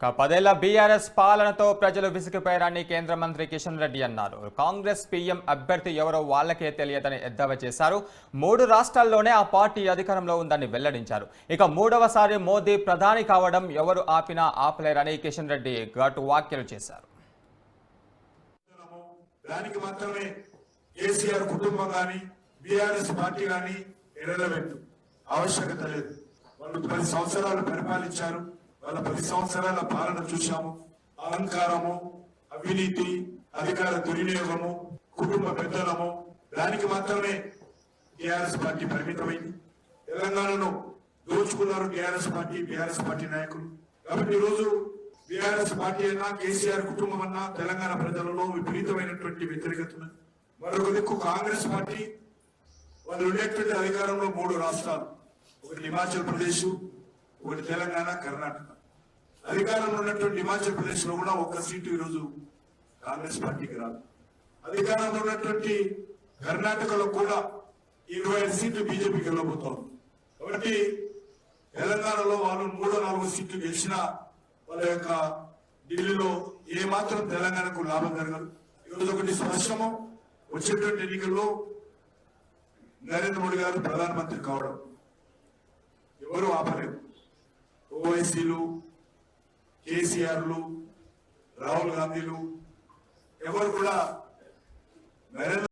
ఇక పదేళ్ళ బీఆర్ఎస్ పాలనతో ప్రజలు విసిగిపోయారని కేంద్ర మంత్రి కిషన్ రెడ్డి అన్నారు. కాంగ్రెస్ పీఎం అభ్యర్థి ఎవరో వాళ్ళకే తెలియదని ఎద్దావా చేశారు. మూడు రాష్ట్రాల్లోనే ఆ పార్టీ అధికారంలో ఉందని వెల్లడించారు. ఇక మూడవసారి మోదీ ప్రధాని కావడం ఎవరు ఆపినా ఆపలేరని కిషన్ రెడ్డి ఘాటు వ్యాఖ్యలు చేశారు. దానికి మాత్రమే కేసీఆర్ కుటుంబం కానీ బీఆర్ఎస్ పార్టీ కానీ ఇరలవెంట్ ఆవశ్యకత లేదు. వాళ్ళు పది సంవత్సరాలు పరిపాలించారు. వాళ్ళ పది సంవత్సరాల పాలన చూశాము. అలంకారము అవినీతి అధికార దుర్వినియోగము కుటుంబ పెద్దలము దానికి మాత్రమే టిఆర్ఎస్ పార్టీ పరిమితమైంది. తెలంగాణను దోచుకున్నారు టిఆర్ఎస్ పార్టీ బీఆర్ఎస్ పార్టీ నాయకులు. కాబట్టి ఈరోజు బీఆర్ఎస్ పార్టీ అన్నా కేసీఆర్ కుటుంబం అన్నా తెలంగాణ ప్రజలలో విపరీతమైనటువంటి వ్యతిరేకత ఉన్నది మరొక దిక్కు కాంగ్రెస్ పార్టీ వాళ్ళు ఉండేటువంటి అధికారంలో మూడు రాష్ట్రాలు. ఒకటి హిమాచల్ ప్రదేశ్ ఒకటి తెలంగాణ కర్ణాటక. అధికారంలో ఉన్నటువంటి హిమాచల్ ప్రదేశ్లో కూడా ఒక్క సీటు ఈరోజు కాంగ్రెస్ పార్టీకి రాదు. అధికారంలో ఉన్నటువంటి కర్ణాటకలో కూడా ఇరవై ఐదు సీట్లు బీజేపీకి వెళ్ళబోతోంది. కాబట్టి తెలంగాణలో వాళ్ళు మూడో నాలుగు సీట్లు గెలిచినా వాళ్ళ యొక్క ఢిల్లీలో ఏ మాత్రం తెలంగాణకు లాభం జరగదు. ఈరోజు ఒకటి స్పష్టము. వచ్చేటువంటి ఎన్నికల్లో నరేంద్ర మోడీ గారు ప్రధానమంత్రి కావడం ఎవరు ఆపలేరు. ఓవైసీలు కేసీఆర్లు రాహుల్ గాంధీలు ఎవరు కూడా నరేంద్ర